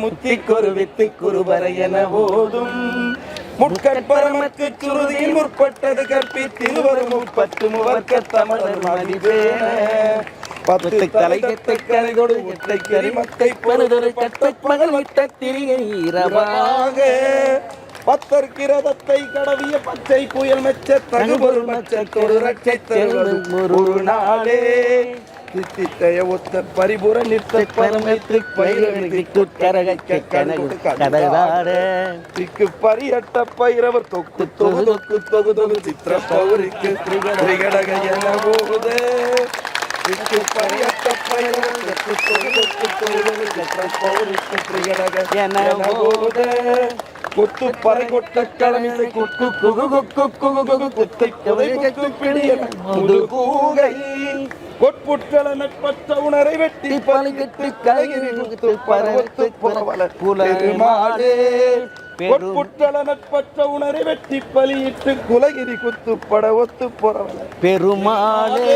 முத்திக்கொரு வித்துக்குரு வரையன போதும் முட்கற்பரமக்கு சுருதியில் முற்பட்டது கற்பித்திருவரும் முப்பத்து முவர்க்க தமிழர் மதிப்பேன பத்து தலைகத்தை கரை கொடு முட்டை கரிமத்தை பருதொரு கட்டை மகள் விட்ட திரிகை இரவாக. பத்தற்கிரதத்தை கடவிய பச்சை புயல் மெச்ச தகுபொருள் மச்சத்தொரு ரட்சை தருவதும் ஒரு நாளே. தித்தித்தைய ஒத்த பரிபுர நிறுத்த பரமத்து பயிரவிக்கு கரகச்ச கனகு கததாட திக்கு பரியட்ட பைரவர் தொக்கு தொகு தொக்கு தொகு தொகு சித்திர பௌரிக்கு திரிகடக என போகுது திக்கு பரியட்ட பைரவர் தொக்கு தொகு தொக்கு தொகு தொகு சித்திர பௌரிக்கு திரிகடக என போகுது கொத்து பறை கொட்ட கிளமிசை குக்கு குகு குக்கு குகு குகு குத்தை புதை குக்கு பிடிய முது கூகை கொட்புட்கள நட்பற்ற உணரை வெட்டி பலிகட்டு கலைகிரி குத்து பரவத்து புறவல புலருமாடே கொட்புட்கள நட்பற்ற உணரை வெட்டி பலியிட்டு குலகிரி குத்து பட ஒத்து புறவல பெருமாளே.